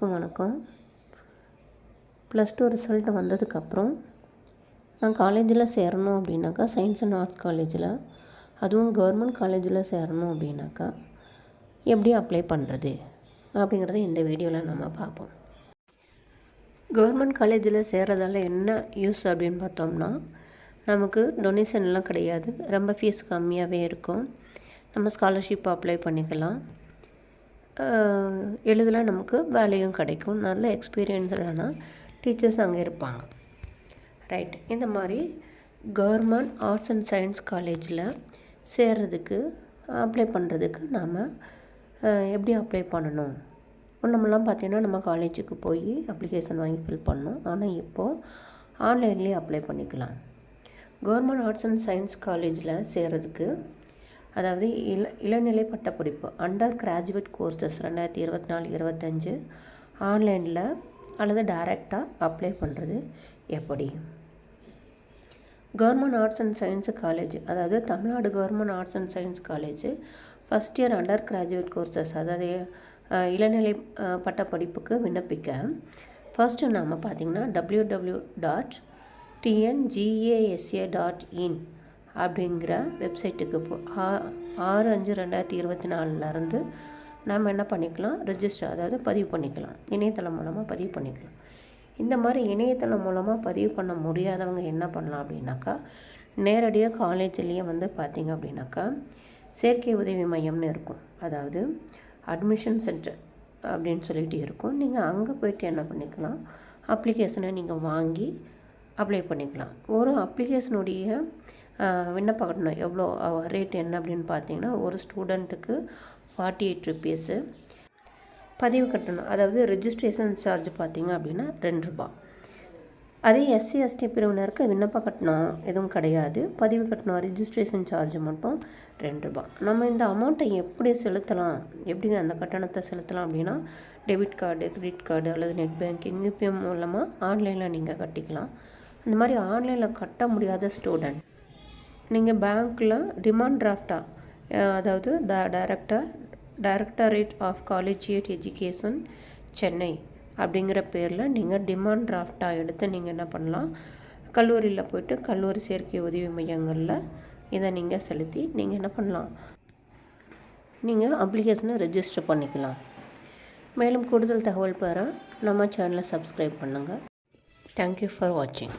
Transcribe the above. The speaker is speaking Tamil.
எல்லாருக்கும் வணக்கம். ப்ளஸ் டூ ரிசல்ட் வந்ததுக்கப்புறம் நான் காலேஜில் சேரணும் அப்படின்னாக்கா சயின்ஸ் அண்ட் ஆர்ட்ஸ் காலேஜில் அதுவும் கவர்மெண்ட் காலேஜில் சேரணும் அப்படின்னாக்கா எப்படி அப்ளை பண்ணுறது அப்படிங்கிறத இந்த வீடியோவில் நம்ம பார்ப்போம். கவர்மெண்ட் காலேஜில் சேர்றதால என்ன யூஸ் அப்படின்னு பார்த்தோம்னா நமக்கு டொனேஷன்லாம் கிடையாது. ரொம்ப ஃபீஸ் கம்மியாகவே இருக்கும். நம்ம ஸ்காலர்ஷிப் அப்ளை பண்ணிக்கலாம். எளிதில் நமக்கு வேலையும் கிடைக்கும். நல்ல எக்ஸ்பீரியன்ஸ்டான டீச்சர்ஸ் அங்கே இருப்பாங்க. ரைட் இந்த மாதிரி கவர்மெண்ட் ஆர்ட்ஸ் அண்ட் சயின்ஸ் காலேஜில் சேர்றதுக்கு அப்ளை பண்ணுறதுக்கு நாம் எப்படி அப்ளை பண்ணணும்? முன்னமெல்லாம் பார்த்தீங்கன்னா நம்ம காலேஜுக்கு போய் அப்ளிகேஷன் வாங்கி ஃபில் பண்ணோம். ஆனால் இப்போது ஆன்லைன்லேயே அப்ளை பண்ணிக்கலாம். கவர்மெண்ட் ஆர்ட்ஸ் அண்ட் சயின்ஸ் காலேஜில் சேர்கிறதுக்கு அதாவது இள இளநிலை பட்டப்படிப்பு அண்டர் கிராஜுவேட் கோர்சஸ் ரெண்டாயிரத்தி இருபத்தி நாலு இருபத்தஞ்சு ஆன்லைனில் அல்லது டைரெக்டாக அப்ளை பண்ணுறது எப்படி? Government arts and science college அதாவது Tamil Nadu government arts and science college first year undergraduate courses அதாவது இளநிலை பட்டப்படிப்புக்கு விண்ணப்பிக்க. ஃபஸ்ட்டு நாம் பார்த்திங்கன்னா W W dot TNGASA dot in அப்படிங்கிற வெப்சைட்டுக்கு போ ஆறு அஞ்சு ரெண்டாயிரத்தி இருபத்தி நாலுலேருந்து நாம் என்ன பண்ணிக்கலாம்? ரிஜிஸ்டர் அதாவது பதிவு பண்ணிக்கலாம். இணையதளம் மூலமாக பதிவு பண்ணிக்கலாம். இந்த மாதிரி இணையதளம் மூலமாக பதிவு பண்ண முடியாதவங்க என்ன பண்ணலாம் அப்படின்னாக்கா நேரடியாக காலேஜ்லேயே வந்து பார்த்திங்க அப்படின்னாக்கா செயற்கை உதவி மையம்னு இருக்கும். அதாவது அட்மிஷன் சென்டர் அப்படின்னு சொல்லிட்டு இருக்கும். நீங்கள் அங்கே போய்ட்டு என்ன பண்ணிக்கலாம்? அப்ளிகேஷனை நீங்கள் வாங்கி அப்ளை பண்ணிக்கலாம். ஒரு அப்ளிகேஷனுடைய விண்ணப்ப கட்டணம் எவ்வளோ ரேட் என்ன அப்படின்னு பார்த்தீங்கன்னா ஒரு ஸ்டூடெண்ட்டுக்கு ஃபார்ட்டி எயிட் ருபீஸு பதிவு கட்டணம். அதாவது ரெஜிஸ்ட்ரேஷன் சார்ஜ் பார்த்திங்க அப்படின்னா ரெண்டு ரூபா. அதே எஸ்சி எஸ்டி பிரிவினருக்கு விண்ணப்ப கட்டணம் எதுவும் கிடையாது. பதிவு கட்டணம். ரிஜிஸ்ட்ரேஷன் சார்ஜ் மட்டும் ரெண்டு ரூபா. நம்ம இந்த அமௌண்ட்டை எப்படி செலுத்தலாம்? எப்படி அந்த கட்டணத்தை செலுத்தலாம் அப்படின்னா டெபிட் கார்டு கிரெடிட் கார்டு அல்லது நெட் பேங்கிங் யூபிஎம் மூலமாக ஆன்லைனில் நீங்கள் கட்டிக்கலாம். அந்த மாதிரி ஆன்லைனில் கட்ட முடியாத ஸ்டூடெண்ட் நீங்கள் பேங்க்கில் டிமாண்ட் டிராஃப்டாக அதாவது the director directorate of collegiate education Chennai அப்படிங்கிற பேரில் நீங்கள் டிமாண்ட் டிராஃப்டாக எடுத்து நீங்கள் என்ன பண்ணலாம்? கல்லூரியில் போய்ட்டு கல்லூரி சேர்க்கை உதவி மையங்களில் இதை நீங்கள் செலுத்தி நீங்கள் என்ன பண்ணலாம்? நீங்கள் அப்ளிகேஷனை ரெஜிஸ்டர் பண்ணிக்கலாம். மேலும் கூடுதல் தகவல் பெற நம்ம சேனலை சப்ஸ்கிரைப் பண்ணுங்கள் தேங்க்யூ ஃபார் வாட்சிங்